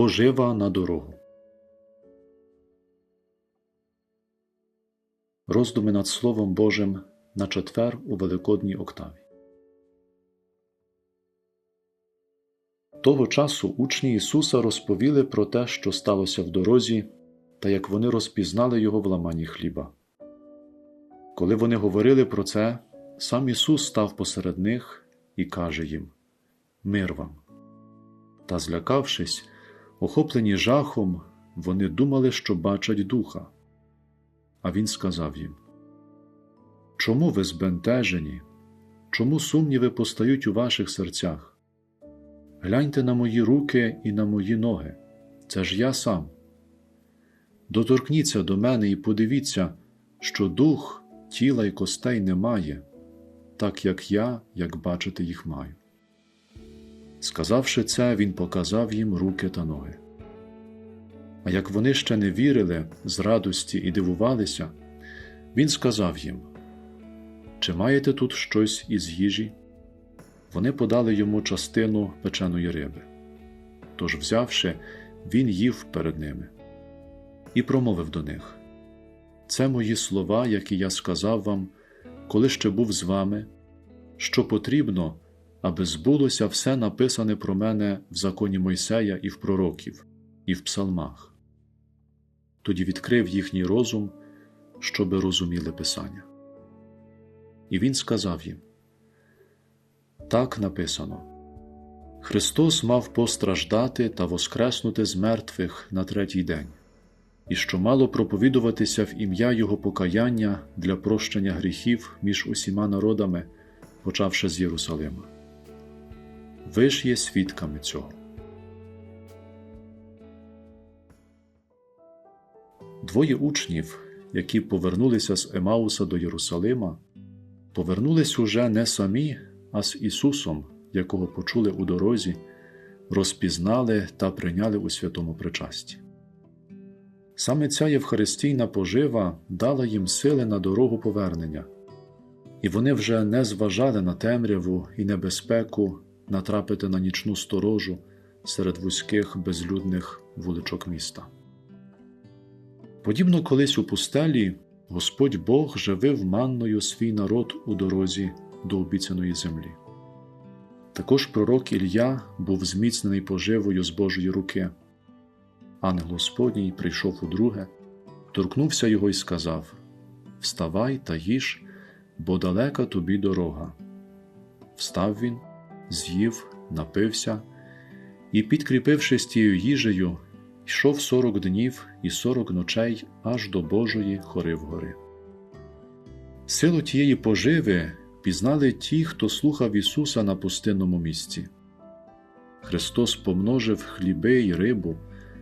Пожива на дорогу. Роздуми над Словом Божим на четвер у Великодній октаві. Того часу учні Ісуса розповіли про те, що сталося в дорозі, та як вони розпізнали Його в ламанні хліба. Коли вони говорили про це, сам Ісус став посеред них і каже їм Мир вам. Та, злякавшись, охоплені жахом, вони думали, що бачать духа. А Він сказав їм Чому ви збентежені? Чому сумніви постають у ваших серцях? Гляньте на мої руки і на мої ноги. Це ж я сам. Доторкніться до мене і подивіться, що дух тіла й костей немає, так як я, як бачите, їх маю. Сказавши це, він показав їм руки та ноги. А як вони ще не вірили з радості і дивувалися, він сказав їм: Чи маєте тут щось із їжі? Вони подали йому частину печеної риби. Тож, взявши, він їв перед ними і промовив до них: Це мої слова, які я сказав вам, коли ще був з вами, що потрібно, аби збулося все написане про мене в законі Мойсея і в пророків, і в псалмах. Тоді відкрив їхній розум, щоби розуміли Писання. І він сказав їм: Так написано. Христос мав постраждати та воскреснути з мертвих на третій день, і що мало проповідуватися в ім'я Його покаяння для прощення гріхів між усіма народами, почавши з Єрусалима. Ви ж є свідками цього. Двоє учнів, які повернулися з Емауса до Єрусалима, повернулись уже не самі, а з Ісусом, якого почули у дорозі, розпізнали та прийняли у святому причасті. Саме ця Євхаристійна пожива дала їм сили на дорогу повернення, і вони вже не зважали на темряву і небезпеку натрапити на нічну сторожу серед вузьких безлюдних вуличок міста. Подібно колись у пустелі Господь Бог живив манною свій народ у дорозі до обіцяної землі. Також пророк Ілля був зміцнений поживою з Божої руки. Ангел Господній прийшов удруге, торкнувся його і сказав: Вставай та їж, бо далека тобі дорога. Встав він, з'їв, напився і, підкріпившись тією їжею, йшов сорок днів і сорок ночей аж до Божої хори вгори. Силу тієї поживи пізнали ті, хто слухав Ісуса на пустинному місці. Христос помножив хліби й рибу,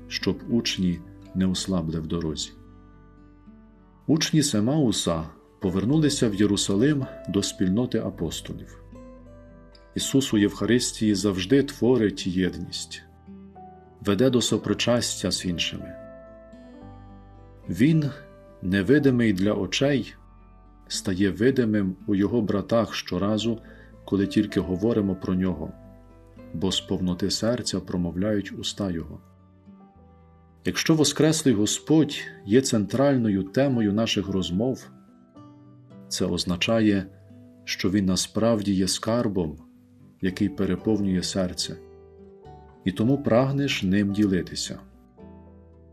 щоб учні не ослабли в дорозі. Учні Семауса повернулися в Єрусалим до спільноти апостолів. Ісус у Євхаристії завжди творить єдність, веде до сопричастя з іншими. Він, невидимий для очей, стає видимим у його братах щоразу, коли тільки говоримо про нього, бо з повноти серця промовляють уста Його. Якщо Воскреслий Господь є центральною темою наших розмов, це означає, що Він насправді є скарбом, який переповнює серце, і тому прагнеш ним ділитися.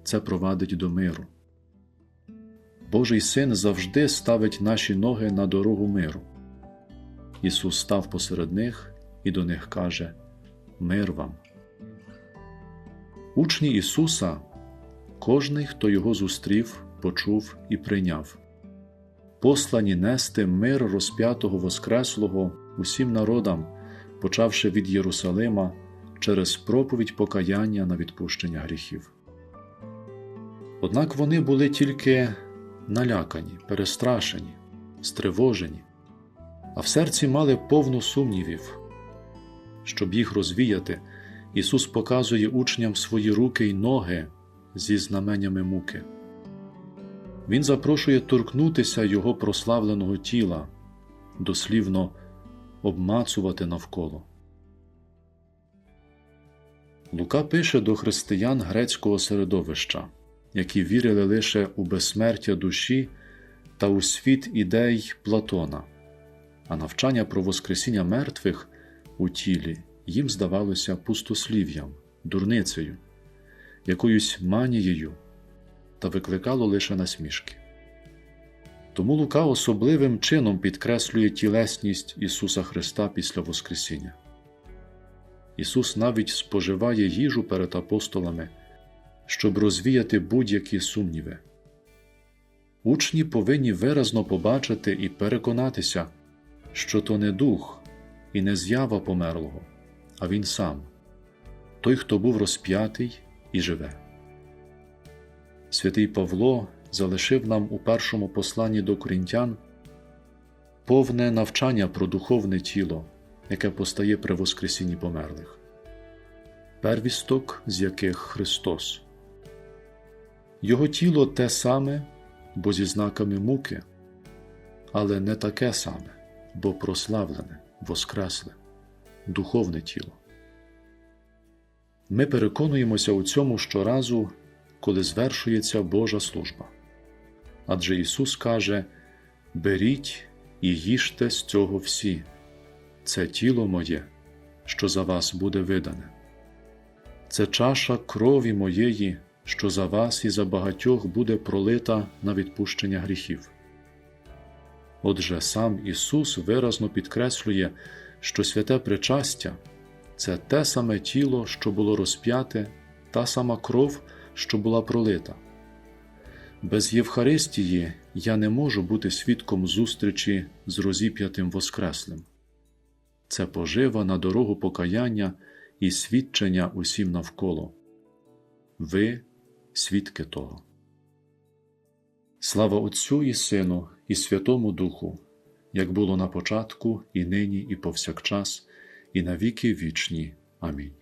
Це провадить до миру. Божий син завжди ставить наші ноги на дорогу миру. Ісус став посеред них і до них каже Мир вам. Учні Ісуса, кожний, хто його зустрів, почув і прийняв, послані нести мир розп'ятого Воскреслого усім народам, почавши від Єрусалима через проповідь покаяння на відпущення гріхів. Однак вони були тільки налякані, перестрашені, стривожені, а в серці мали повну сумнівів. Щоб їх розвіяти, Ісус показує учням свої руки й ноги зі знаменями муки. Він запрошує торкнутися Його прославленого тіла, дослівно обмацувати навколо. Лука пише до християн грецького середовища, які вірили лише у безсмертя душі та у світ ідей Платона, а навчання про Воскресіння мертвих у тілі їм здавалося пустослів'ям, дурницею, якоюсь манією та викликало лише насмішки. Тому Лука особливим чином підкреслює тілесність Ісуса Христа після Воскресіння. Ісус навіть споживає їжу перед апостолами, щоб розвіяти будь-які сумніви. Учні повинні виразно побачити і переконатися, що то не дух і не з'ява померлого, а Він сам, той, хто був розп'ятий і живе. Святий Павло залишив нам у першому посланні до корінтян повне навчання про духовне тіло, яке постає при Воскресінні померлих, первісток з яких Христос. Його тіло те саме, бо зі знаками муки, але не таке саме, бо прославлене, воскресле, духовне тіло. Ми переконуємося у цьому щоразу, коли звершується Божа служба. Адже Ісус каже: Беріть і їжте з цього всі, це тіло моє, що за вас буде видане. Це чаша крові моєї, що за вас і за багатьох буде пролита на відпущення гріхів. Отже, сам Ісус виразно підкреслює, що святе причастя це те саме тіло, що було розп'яте, та сама кров, що була пролита. Без Євхаристії я не можу бути свідком зустрічі з розіп'ятим Воскреслим. Це пожива на дорогу покаяння і свідчення усім навколо. Ви свідки того. Слава Отцю і Сину, і Святому Духу, як було на початку, і нині, і повсякчас, і на віки вічні. Амінь.